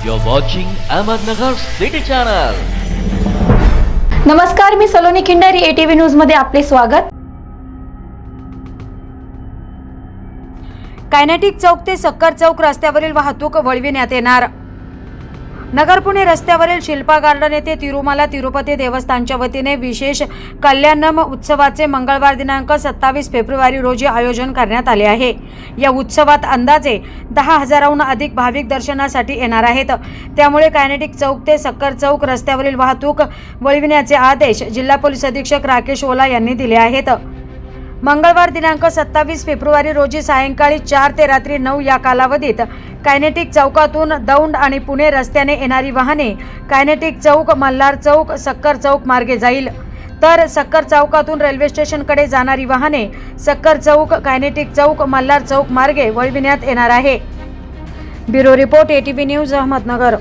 You're watching Ahmednagar City Channel. नमस्कार मी Saloni Khindari ATV न्यूजमध्ये आपले स्वागत कायनेटिक चौक ते सक्कर चौक रस्त्यावरील वाहतूक वळविण्यात येणार नगर पुणे रस्त्यावरील शिल्पा गार्डन येथे तिरुमाला तिरुपती देवस्थानच्या वतीने विशेष कल्याणम उत्सवाचे मंगळवार दिनांक सत्तावीस फेब्रुवारी रोजी आयोजन करण्यात आले आहे. या उत्सवात अंदाजे दहा हजाराहून अधिक भाविक दर्शनासाठी येणार आहेत. त्यामुळे कायनेटिक चौक ते सक्कर चौक रस्त्यावरील वाहतूक वळविण्याचे आदेश जिल्हा पोलीस अधीक्षक राकेश ओला यांनी दिले आहेत. मंगळवार दिनांक सत्तावीस फेब्रुवारी रोजी सायंकाळी चार ते रात्री नऊ या कालावधीत कायनेटिक चौकातून दौंड आणि पुणे रस्त्याने येणारी वाहने कायनेटिक चौक मल्हार चौक सक्कर चौक मार्गे जाईल. तर सक्कर चौकातून रेल्वे स्टेशनकडे जाणारी वाहने सक्कर चौक कायनेटिक चौक मल्हार चौक मार्गे वळविण्यात येणार आहे. Bureau report ATV news Ahmednagar.